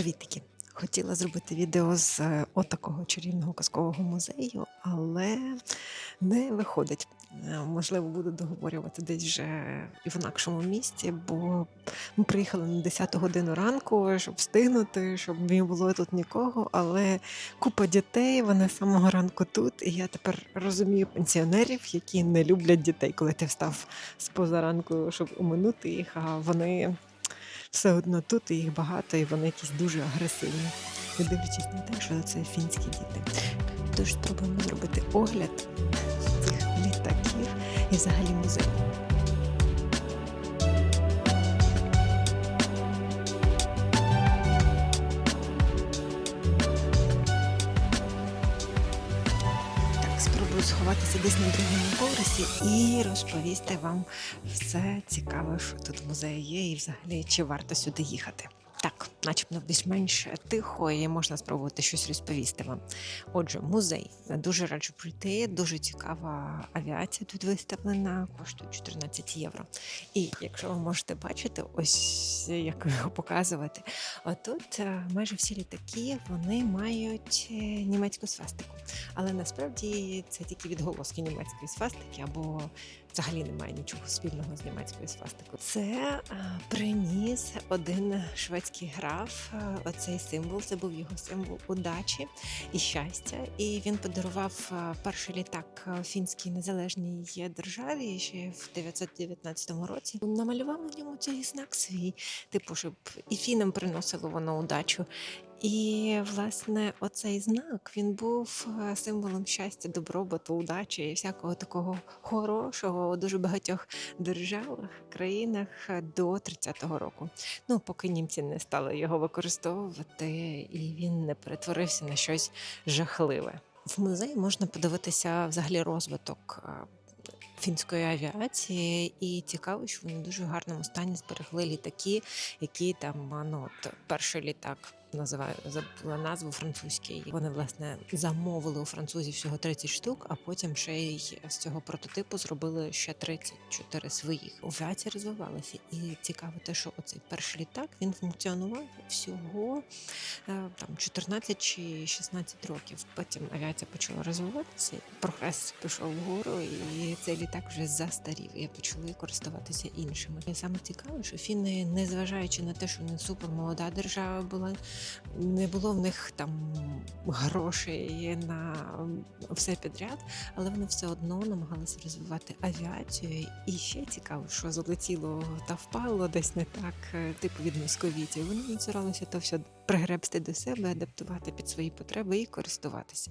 Привітики! Хотіла зробити відео з е, отакого чарівного казкового музею, але не виходить. Е, Можливо, буду договорювати десь вже і в інакшому місті, бо ми приїхали на 10 годину ранку, щоб встигнути, щоб не було тут нікого. Але купа дітей, вони з самого ранку тут. І я тепер розумію пенсіонерів, які не люблять дітей, коли ти встав з позаранку, щоб уминути їх, а вони все одно тут їх багато, і вони якісь дуже агресивні. Не дивлячись на те, що це фінські діти. Тож спробуємо зробити огляд цих літаків і взагалі музею. Сховатися десь на другому поверсі і розповісти вам все цікаве, що тут музеї є, і взагалі чи варто сюди їхати. Начебто більш-менш тихо, і можна спробувати щось розповісти вам. Отже, музей дуже раджу прийти. Дуже цікава авіація тут виставлена, коштує 14 євро. І якщо ви можете бачити, ось як його показувати, отут е, майже всі літаки вони мають е, німецьку свастику. Але насправді це тільки відголоски німецької свастики, або взагалі немає нічого спільного з німецькою свастикою. Це а, приніс один шведський граф. А, Оцей символ. Це був його символ удачі і щастя. І він подарував перший літак фінській незалежній державі ще в 919 році. Намалював на ньому цей знак свій, типу, щоб і фінам приносило воно удачу. І власне оцей знак він був е, символом щастя, добробуту, удачі і всякого такого хорошого у дуже багатьох державах, країнах е, до 30-го року. Ну, поки німці не стали його використовувати, і він не перетворився на щось жахливе. В музеї можна подивитися взагалі розвиток. е, Фінської авіації, і цікаво, що вони дуже гарному стані зберегли літаки, які там ну, от, перший літак називаю забула назву французький. Вони власне замовили у французів всього 30 штук, а потім ще й з цього прототипу зробили ще 34 своїх. Авіація розвивалася, і цікаво те, що оцей перший літак він функціонував всього е, там 14 чи 16 років. Потім авіація почала розвиватися, прогрес пішов вгору, і цей літак вже застарів. І почали користуватися іншими. І саме цікаве, що фіни, незважаючи на те, що не супер молода держава була, не було в них там грошей на все підряд, але вони все одно намагалися розвивати авіацію. І ще цікаво, що залетіло та впало десь не так, е, типу від московітів. Вони старалися то все пригребсти до себе, адаптувати під свої потреби і користуватися.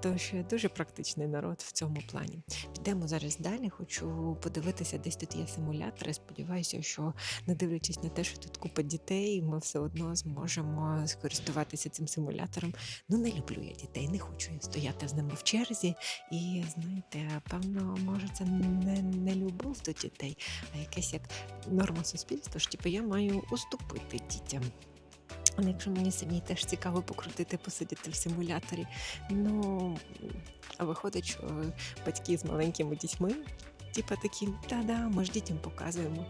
Тож е, дуже практичний народ в цьому плані. Підемо зараз далі. Хочу подивитися, десь тут є симулятори. Сподіваюся, що не дивлячись на те, що тут купа дітей, ми все одно зможемо скористуватися цим симулятором. Ну, не люблю я дітей, не хочу я стояти з ними в черзі. І знаєте, певно, може, це не, не любов до дітей, а якась як норма суспільства. що типу, я маю уступити дітям. Але якщо мені самій теж цікаво покрутити, посидіти в симуляторі, ну а виходить, що батьки з маленькими дітьми. Типа такі, та-да, ми ж дітям показуємо.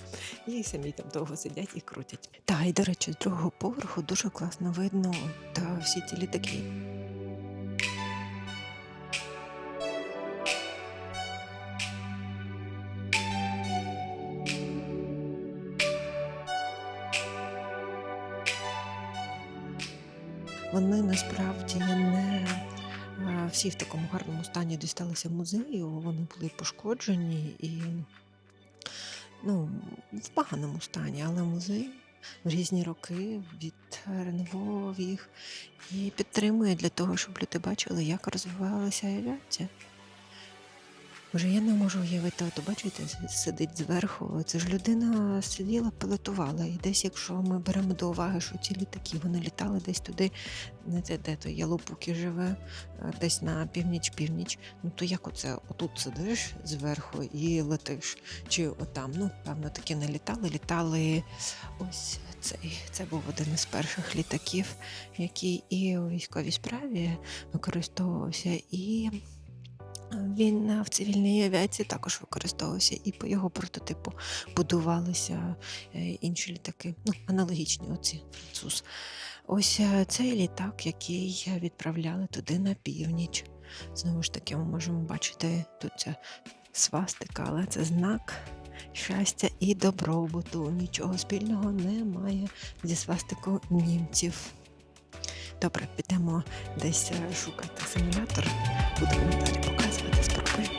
І самі там довго сидять і крутять. Та і до речі, з другого поверху дуже класно видно та всі ці літаки. Вони насправді не е, всі в такому гарному стані дісталися музею. Вони були пошкоджені і ну, в поганому стані, але музей в різні роки відреновував їх і підтримує для того, щоб люди бачили, як розвивалася авіація. Боже, я не можу уявити, от бачите, сидить зверху. Це ж людина сиділа, пилотувала. І десь, якщо ми беремо до уваги, що ці літаки вони літали десь туди, не те, де то Ялопуки живе, десь на північ-північ. Ну то як оце отут сидиш зверху і летиш? Чи отам? Ну, певно, таки не літали. Літали ось цей. Це був один із перших літаків, який і у військовій справі використовувався, і він е, в цивільній авіації також використовувався, і по його прототипу будувалися е, інші літаки, ну, аналогічні оці француз. Ось е, цей літак, який відправляли туди на північ. Знову ж таки, ми можемо бачити тут ця свастика, але це знак щастя і добробуту. Нічого спільного немає зі свастикою німців. Добре, підемо десь е, шукати симулятор. Будемо далі показувати, спробуємо.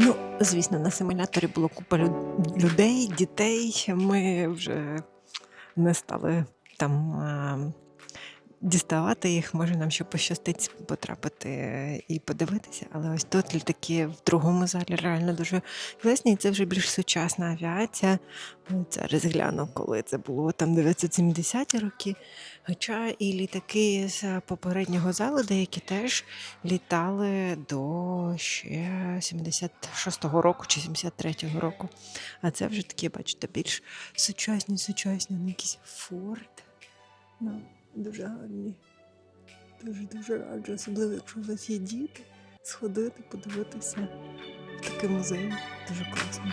Ну, звісно, на симуляторі було купа лю- людей, дітей. Ми вже не стали там а, діставати їх. Може, нам ще пощастить потрапити е, і подивитися. Але ось тут літаки в другому залі реально дуже класні. І це вже більш сучасна авіація. Зараз гляну, коли це було там 970-ті роки. Хоча і літаки з попереднього залу, деякі теж літали до ще 76-го року чи 73-го року. А це вже такі, бачите, більш сучасні, сучасні, ну, якийсь форт. Ну, дуже гарні. Дуже-дуже раджу, особливо, якщо у вас є діти, сходити, подивитися в такий музей. Дуже класно.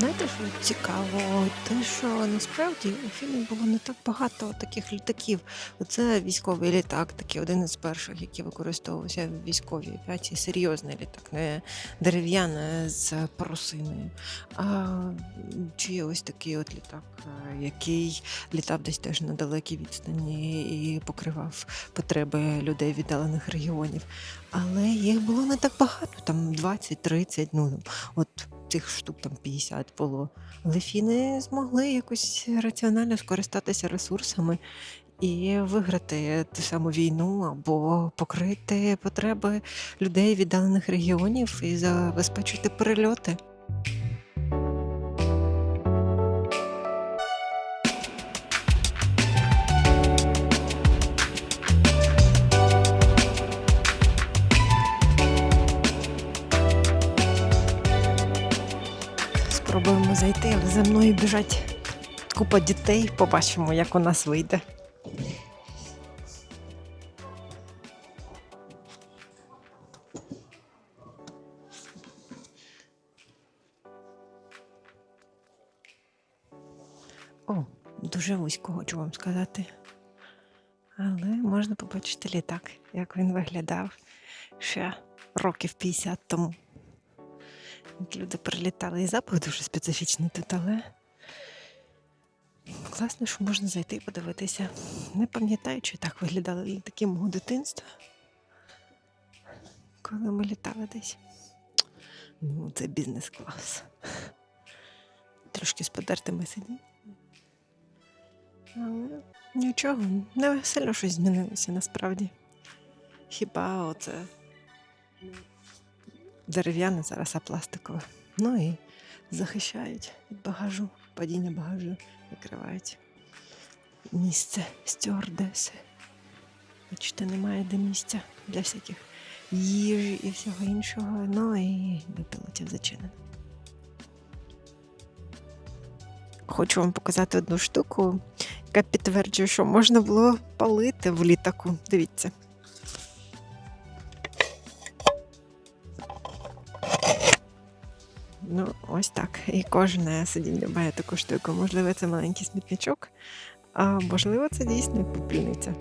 Знаєте, що цікаво? Те, що насправді у фільмі було не так багато таких літаків. Оце військовий літак, такий один із перших, який використовувався в військовій авіації. Серйозний літак, не дерев'яний з парусиною. А чи ось такий от літак, е, який літав десь теж на далекій відстані і покривав потреби людей віддалених регіонів. Але їх було не так багато, там 20-30, ну от цих штук там 50 було. Але фіни змогли якось раціонально скористатися ресурсами і виграти ту саму війну або покрити потреби людей віддалених регіонів і забезпечити перельоти. Зайти, але за мною біжать купа дітей. Побачимо, як у нас вийде. О, дуже вузько хочу вам сказати. Але можна побачити літак, як він виглядав ще років 50 тому. Люди прилітали і запах дуже специфічний тут, але класно, що можна зайти і подивитися. Не пам'ятаю, чи так виглядали літаки мого дитинства. Коли ми літали десь. Ну, це бізнес-клас. Трошки з подертими сидіннями. Але нічого, не сильно щось змінилося насправді. Хіба оце дерев'яне зараз, а пластикове. Ну і захищають від багажу, падіння багажу, викривають місце стюардеси. Бачите, немає де місця для всяких їжі і всього іншого. Ну і для пілотів зачинено. Хочу вам показати одну штуку, яка підтверджує, що можна було палити в літаку. Дивіться. Ось так. І кожне сидіння має таку штуку. Можливо, це маленький смітничок, а можливо, це дійсно попільниця.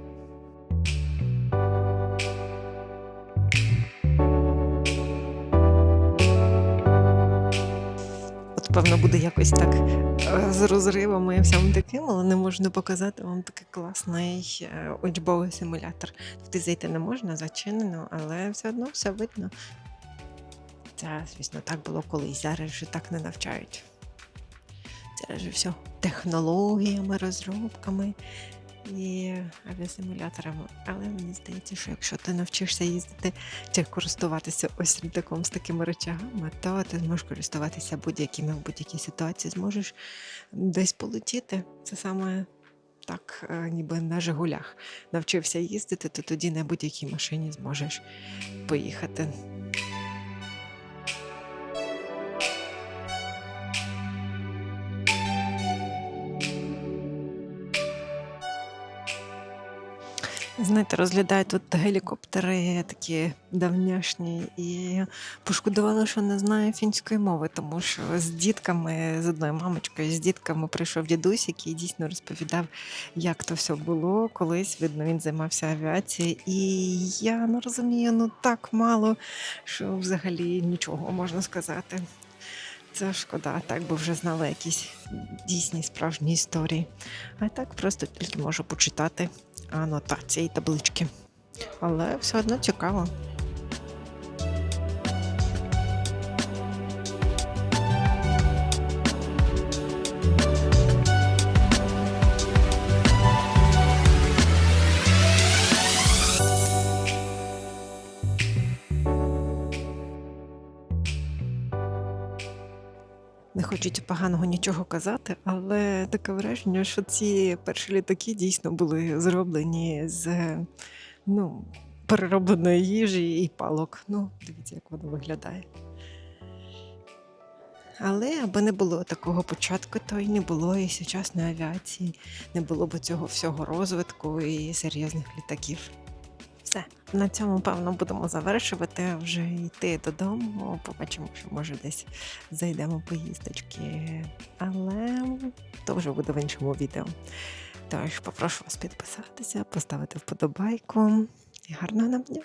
Певно, буде якось так е, з розривами і всім таким, але не можна показати вам такий класний е, учбовий симулятор. Туди зайти не можна, зачинено, але все одно все видно. Це, звісно, так було колись. Зараз вже так не навчають. Зараз же все технологіями, розробками і авіасимуляторами. Але мені здається, що якщо ти навчишся їздити чи користуватися ось літаком з такими речагами, то ти зможеш користуватися будь-якими в будь-якій ситуації, зможеш десь полетіти. Це саме так, е, ніби на Жигулях. Навчився їздити, то тоді на будь-якій машині зможеш поїхати. Знаєте, розглядаю тут гелікоптери такі давняшні, і пошкодувала, що не знаю фінської мови, тому що з дітками, з одною мамочкою, з дітками прийшов дідусь, який дійсно розповідав, як то все було. Колись, видно, він займався авіацією. І я не розумію, ну так мало, що взагалі нічого можна сказати. Це шкода, так би вже знала якісь дійсні справжні історії. А так просто тільки можу почитати анотації таблички. Але все одно цікаво. Не хочеться поганого нічого казати, але таке враження, що ці перші літаки дійсно були зроблені з ну, переробленої їжі і палок. Ну, дивіться, як воно виглядає. Але аби не було такого початку, то й не було і сучасної авіації, не було б цього всього розвитку і серйозних літаків. Все, на цьому, певно, будемо завершувати, вже йти додому. Побачимо, що може десь зайдемо поїздочки. Але то вже буде в іншому відео. Тож попрошу вас підписатися, поставити вподобайку і гарного нам дня!